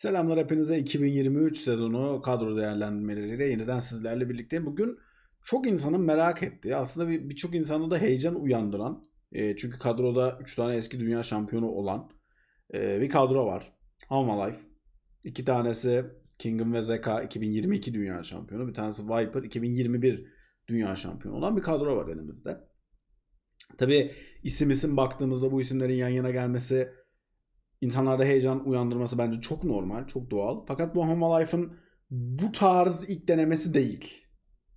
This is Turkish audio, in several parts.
Selamlar hepinize 2023 sezonu kadro değerlendirmeleriyle yeniden sizlerle birlikte. Bugün çok insanın merak ettiği aslında bir- birçok insanda da heyecan uyandıran e, çünkü kadroda 3 tane eski dünya şampiyonu olan e, bir kadro var. Hama Life. İki tanesi Kingdom ve Zeka 2022 dünya şampiyonu. Bir tanesi Viper 2021 dünya şampiyonu olan bir kadro var elimizde. Tabi isim isim baktığımızda bu isimlerin yan yana gelmesi insanlarda heyecan uyandırması bence çok normal, çok doğal. Fakat bu Homa Life'ın bu tarz ilk denemesi değil.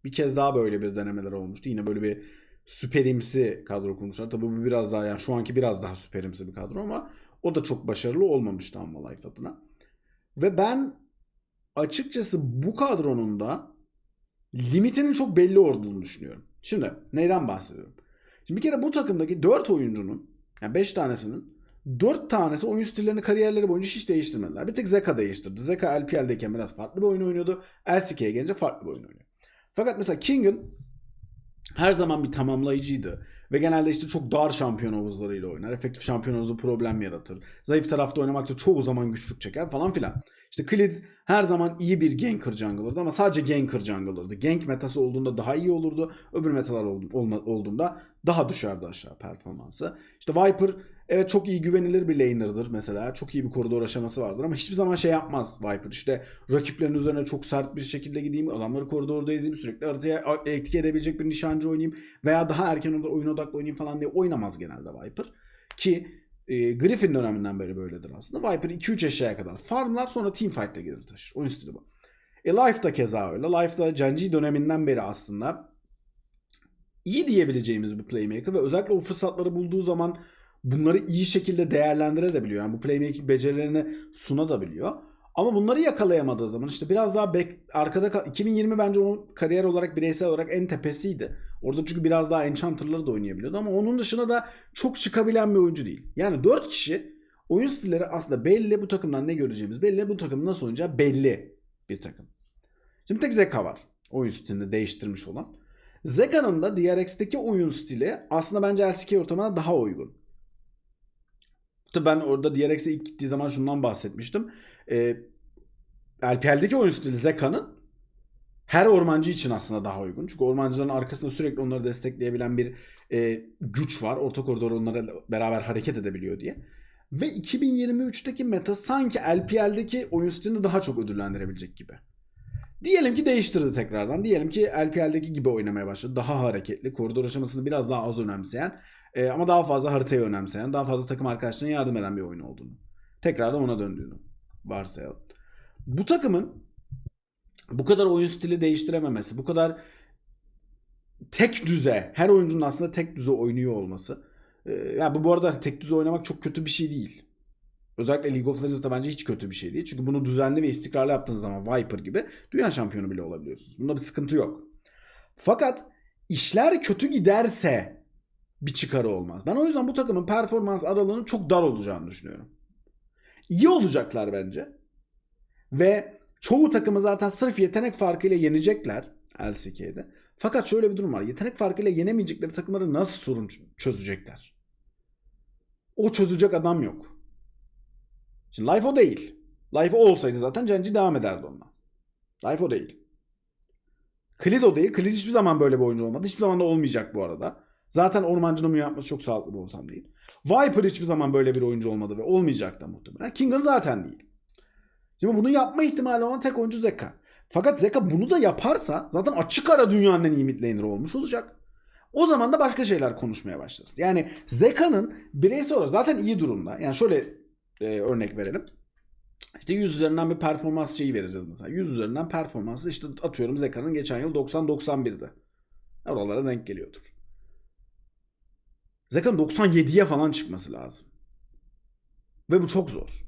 Bir kez daha böyle bir denemeler olmuştu. Yine böyle bir süperimsi kadro kurmuşlar. Tabii bu biraz daha yani şu anki biraz daha süperimsi bir kadro ama o da çok başarılı olmamıştı Homa Life adına. Ve ben açıkçası bu kadronun da limitinin çok belli olduğunu düşünüyorum. Şimdi neyden bahsediyorum? Şimdi bir kere bu takımdaki 4 oyuncunun yani 5 tanesinin 4 tanesi oyun stillerini kariyerleri boyunca hiç değiştirmediler. Bir tek Zeka değiştirdi. Zeka LPL'deyken biraz farklı bir oyun oynuyordu. LCK'ye gelince farklı bir oyun oynuyor. Fakat mesela King'in her zaman bir tamamlayıcıydı. Ve genelde işte çok dar şampiyon havuzlarıyla oynar. Efektif şampiyon havuzu problem yaratır. Zayıf tarafta oynamakta çoğu zaman güçlük çeker falan filan. İşte Klid her zaman iyi bir ganker jungler'dı ama sadece ganker jungler'dı. Gank metası olduğunda daha iyi olurdu. Öbür metalar olduğunda daha düşerdi aşağı performansı. İşte Viper evet çok iyi güvenilir bir laner'dır mesela. Çok iyi bir koridor aşaması vardır ama hiçbir zaman şey yapmaz Viper. İşte rakiplerin üzerine çok sert bir şekilde gideyim, adamları koridorda ezeyim, sürekli haritaya etki edebilecek bir nişancı oynayayım veya daha erken oyun odaklı oynayayım falan diye oynamaz genelde Viper. Ki e, Griffin döneminden beri böyledir aslında. Viper 2-3 eşyaya kadar farmlar sonra teamfight'la gelir taşır. Oyun stili bu. E Life da keza öyle. Life da Genji döneminden beri aslında iyi diyebileceğimiz bir playmaker ve özellikle o fırsatları bulduğu zaman bunları iyi şekilde değerlendirebiliyor. Yani bu playmaking becerilerini sunabiliyor. Ama bunları yakalayamadığı zaman işte biraz daha back, arkada kal- 2020 bence onun kariyer olarak bireysel olarak en tepesiydi. Orada çünkü biraz daha Enchanter'ları da oynayabiliyordu ama onun dışında da çok çıkabilen bir oyuncu değil. Yani 4 kişi oyun stilleri aslında belli. Bu takımdan ne göreceğimiz belli. Bu takımın nasıl oynayacağı belli bir takım. Şimdi tek Zeka var. Oyun stilini değiştirmiş olan. Zeka'nın da DRX'teki oyun stili aslında bence LCK ortamına daha uygun. Ben orada DRX'e ilk gittiği zaman şundan bahsetmiştim. Ee, LPL'deki oyun stili Zeka'nın her ormancı için aslında daha uygun. Çünkü ormancıların arkasında sürekli onları destekleyebilen bir e, güç var. Orta koridor onlara beraber hareket edebiliyor diye. Ve 2023'teki meta sanki LPL'deki oyun stilini daha çok ödüllendirebilecek gibi. Diyelim ki değiştirdi tekrardan. Diyelim ki LPL'deki gibi oynamaya başladı. Daha hareketli, koridor aşamasını biraz daha az önemseyen e, ama daha fazla haritayı önemseyen, daha fazla takım arkadaşlarına yardım eden bir oyun olduğunu. Tekrardan ona döndüğünü varsayalım. Bu takımın bu kadar oyun stili değiştirememesi, bu kadar tek düze, her oyuncunun aslında tek düze oynuyor olması. E, ya bu bu arada tek düze oynamak çok kötü bir şey değil. Özellikle League of Legends'da bence hiç kötü bir şey değil. Çünkü bunu düzenli ve istikrarlı yaptığınız zaman Viper gibi dünya şampiyonu bile olabiliyorsunuz. Bunda bir sıkıntı yok. Fakat işler kötü giderse bir çıkarı olmaz. Ben o yüzden bu takımın performans aralığının çok dar olacağını düşünüyorum. İyi olacaklar bence. Ve çoğu takımı zaten sırf yetenek farkıyla yenecekler LCK'de. Fakat şöyle bir durum var. Yetenek farkıyla yenemeyecekleri takımları nasıl sorun çözecekler? O çözecek adam yok. Şimdi Life o değil. Life o olsaydı zaten Genji devam ederdi onunla. Life o değil. Klid o değil. Klid hiçbir zaman böyle bir oyuncu olmadı. Hiçbir zaman da olmayacak bu arada. Zaten ormancının bunu yapması çok sağlıklı bir ortam değil. Viper hiçbir zaman böyle bir oyuncu olmadı ve olmayacak da muhtemelen. King'in zaten değil. Şimdi bunu yapma ihtimali olan tek oyuncu Zeka. Fakat Zeka bunu da yaparsa zaten açık ara dünyanın en iyi mid laner olmuş olacak. O zaman da başka şeyler konuşmaya başlarız. Yani Zeka'nın bireysel olarak zaten iyi durumda. Yani şöyle e, örnek verelim. İşte 100 üzerinden bir performans şeyi vereceğiz mesela. 100 üzerinden performansı işte atıyorum Zeka'nın geçen yıl 90-91'di. Oralara denk geliyordur. Zeka'nın 97'ye falan çıkması lazım. Ve bu çok zor.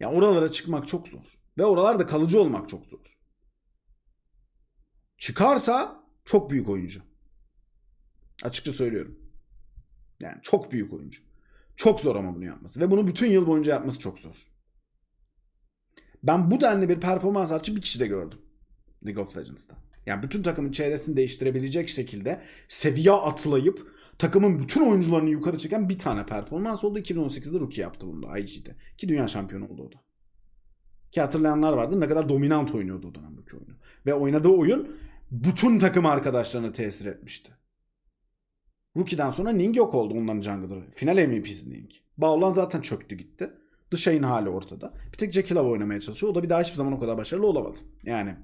Yani oralara çıkmak çok zor. Ve oralarda kalıcı olmak çok zor. Çıkarsa çok büyük oyuncu. Açıkça söylüyorum. Yani çok büyük oyuncu. Çok zor ama bunu yapması. Ve bunu bütün yıl boyunca yapması çok zor. Ben bu denli bir performans artışı bir kişide gördüm. League of Legends'ta. Yani bütün takımın çevresini değiştirebilecek şekilde seviye atlayıp takımın bütün oyuncularını yukarı çeken bir tane performans oldu. 2018'de Rookie yaptı bunu da IG'de. Ki dünya şampiyonu oldu o da. Ki hatırlayanlar vardı ne kadar dominant oynuyordu o dönemdeki oyunu. Ve oynadığı oyun bütün takım arkadaşlarına tesir etmişti. Rookie'den sonra Ning yok oldu onların jungler'ı. Final MVP'si Ning. Baolan zaten çöktü gitti. Dışayın hali ortada. Bir tek Jekyll Love oynamaya çalışıyor. O da bir daha hiçbir zaman o kadar başarılı olamadı. Yani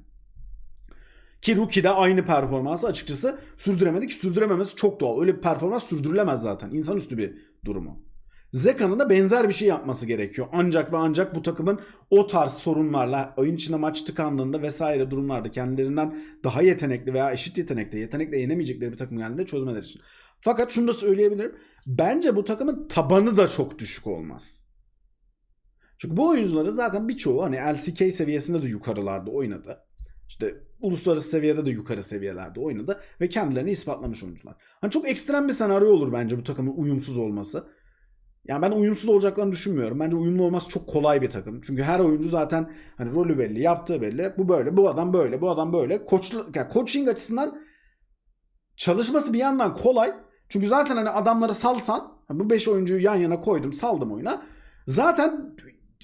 ki Rookie'de aynı performansı açıkçası sürdüremedi ki sürdürememesi çok doğal. Öyle bir performans sürdürülemez zaten. İnsanüstü bir durumu. Zeka'nın da benzer bir şey yapması gerekiyor. Ancak ve ancak bu takımın o tarz sorunlarla oyun içinde maç tıkandığında vesaire durumlarda kendilerinden daha yetenekli veya eşit yetenekte, yetenekle yenemeyecekleri bir takım geldiğinde çözmeleri için. Fakat şunu da söyleyebilirim. Bence bu takımın tabanı da çok düşük olmaz. Çünkü bu oyuncuların zaten birçoğu hani LCK seviyesinde de yukarılarda oynadı. İşte uluslararası seviyede de yukarı seviyelerde oynadı ve kendilerini ispatlamış oyuncular. Hani çok ekstrem bir senaryo olur bence bu takımın uyumsuz olması. Yani ben uyumsuz olacaklarını düşünmüyorum. Bence uyumlu olması çok kolay bir takım. Çünkü her oyuncu zaten hani rolü belli, yaptığı belli. Bu böyle, bu adam böyle, bu adam böyle. Koçlu, yani coaching açısından çalışması bir yandan kolay. Çünkü zaten hani adamları salsan, bu 5 oyuncuyu yan yana koydum, saldım oyuna. Zaten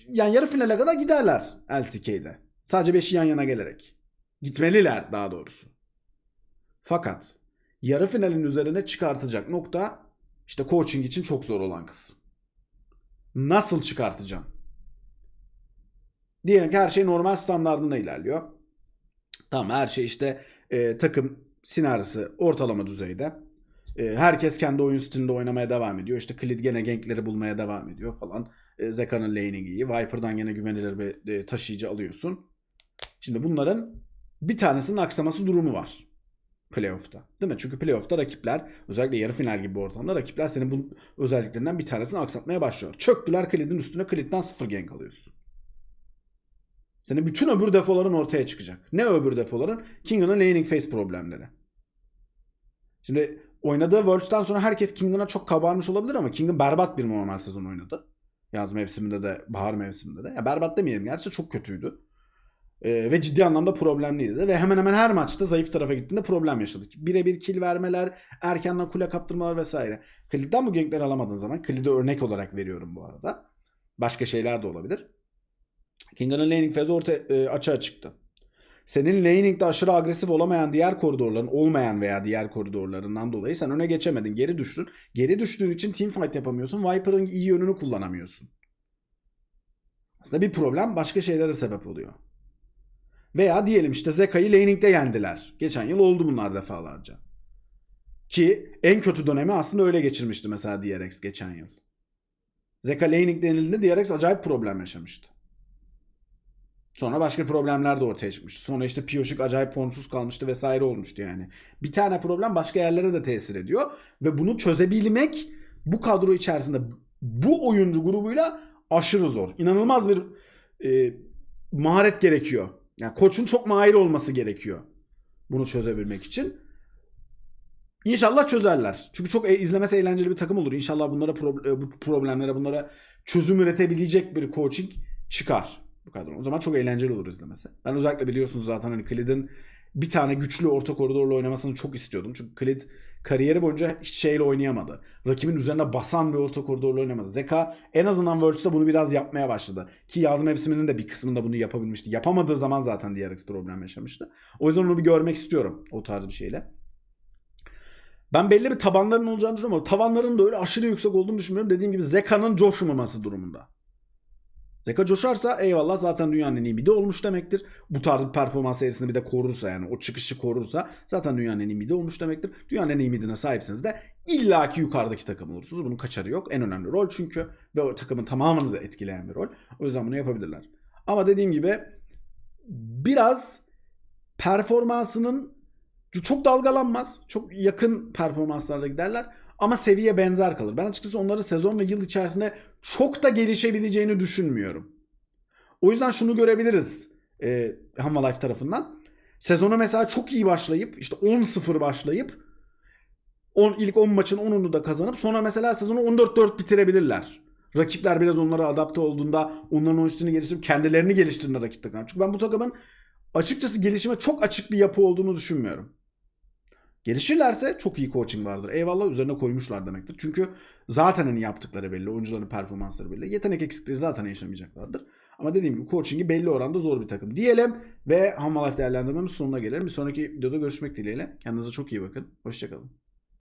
yani yarı finale kadar giderler LCK'de. Sadece 5'i yan yana gelerek. Gitmeliler daha doğrusu. Fakat yarı finalin üzerine çıkartacak nokta işte coaching için çok zor olan kısım. Nasıl çıkartacağım? Diyelim ki her şey normal standartında ilerliyor. Tamam her şey işte e, takım sinerjisi ortalama düzeyde. E, herkes kendi oyun stilinde oynamaya devam ediyor. İşte Klid gene gankleri bulmaya devam ediyor falan. E, Zeka'nın laning iyi. Viper'dan gene güvenilir bir e, taşıyıcı alıyorsun. Şimdi bunların bir tanesinin aksaması durumu var. Playoff'ta. Değil mi? Çünkü playoff'ta rakipler özellikle yarı final gibi bir ortamda rakipler senin bu özelliklerinden bir tanesini aksatmaya başlıyor. Çöktüler Klid'in üstüne Klid'den sıfır gank alıyorsun. Senin bütün öbür defoların ortaya çıkacak. Ne öbür defoların? King'ın laning phase problemleri. Şimdi oynadığı Worlds'tan sonra herkes King'ına çok kabarmış olabilir ama King'in berbat bir normal sezon oynadı. Yaz mevsiminde de, bahar mevsiminde de. Ya berbat demeyelim gerçi çok kötüydü. Ee, ve ciddi anlamda problemliydi. Ve hemen hemen her maçta zayıf tarafa gittiğinde problem yaşadık. Birebir kill vermeler, erkenden kule kaptırmalar vesaire. Klid'den bu gankleri alamadığın zaman, Klid'i örnek olarak veriyorum bu arada. Başka şeyler de olabilir. King'in laning phase ortaya e, açığa çıktı. Senin laning'de aşırı agresif olamayan diğer koridorların olmayan veya diğer koridorlarından dolayı sen öne geçemedin. Geri düştün. Geri düştüğün için teamfight yapamıyorsun. Viper'ın iyi yönünü kullanamıyorsun. Aslında bir problem başka şeylere sebep oluyor. Veya diyelim işte Zeka'yı laning'de yendiler. Geçen yıl oldu bunlar defalarca. Ki en kötü dönemi aslında öyle geçirmişti mesela DRX geçen yıl. Zeka laning denildiğinde DRX acayip problem yaşamıştı. Sonra başka problemler de ortaya çıkmış. Sonra işte Piyoşik acayip formsuz kalmıştı vesaire olmuştu yani. Bir tane problem başka yerlere de tesir ediyor. Ve bunu çözebilmek bu kadro içerisinde bu oyuncu grubuyla aşırı zor. İnanılmaz bir e, maharet gerekiyor. Yani koçun çok mahir olması gerekiyor. Bunu çözebilmek için. İnşallah çözerler. Çünkü çok e- izlemesi eğlenceli bir takım olur. İnşallah bunlara pro- bu problemlere bunlara çözüm üretebilecek bir coaching çıkar bu kadro. O zaman çok eğlenceli olur izlemesi. Ben özellikle biliyorsunuz zaten hani Klid'in bir tane güçlü orta koridorla oynamasını çok istiyordum. Çünkü Klid kariyeri boyunca hiç şeyle oynayamadı. Rakibin üzerine basan bir orta koridorla oynamadı. Zeka en azından Worlds'ta bunu biraz yapmaya başladı. Ki yaz mevsiminin de bir kısmında bunu yapabilmişti. Yapamadığı zaman zaten DRX problem yaşamıştı. O yüzden onu bir görmek istiyorum o tarz bir şeyle. Ben belli bir tabanların olacağını düşünüyorum ama tavanların da öyle aşırı yüksek olduğunu düşünmüyorum. Dediğim gibi Zeka'nın coşmaması durumunda. Zeka coşarsa eyvallah zaten dünyanın en iyi midi olmuş demektir. Bu tarz bir performans serisini bir de korursa yani o çıkışı korursa zaten dünyanın en iyi midi olmuş demektir. Dünyanın en iyi midine sahipseniz de illaki yukarıdaki takım olursunuz. Bunun kaçarı yok. En önemli rol çünkü ve o takımın tamamını da etkileyen bir rol. O yüzden bunu yapabilirler. Ama dediğim gibi biraz performansının çok dalgalanmaz. Çok yakın performanslarla giderler. Ama seviye benzer kalır. Ben açıkçası onları sezon ve yıl içerisinde çok da gelişebileceğini düşünmüyorum. O yüzden şunu görebiliriz e, Hanma Life tarafından. Sezonu mesela çok iyi başlayıp işte 10-0 başlayıp 10, ilk 10 maçın 10'unu da kazanıp sonra mesela sezonu 14-4 bitirebilirler. Rakipler biraz onlara adapte olduğunda onların oyun stilini geliştirip kendilerini geliştirdiğinde rakip takımlar. Çünkü ben bu takımın açıkçası gelişime çok açık bir yapı olduğunu düşünmüyorum. Gelişirlerse çok iyi coaching vardır. Eyvallah üzerine koymuşlar demektir. Çünkü zaten hani yaptıkları belli. Oyuncuların performansları belli. Yetenek eksikleri zaten yaşamayacaklardır. Ama dediğim gibi coaching'i belli oranda zor bir takım diyelim ve Hamalife değerlendirmemiz sonuna gelelim. Bir sonraki videoda görüşmek dileğiyle. Kendinize çok iyi bakın. Hoşçakalın.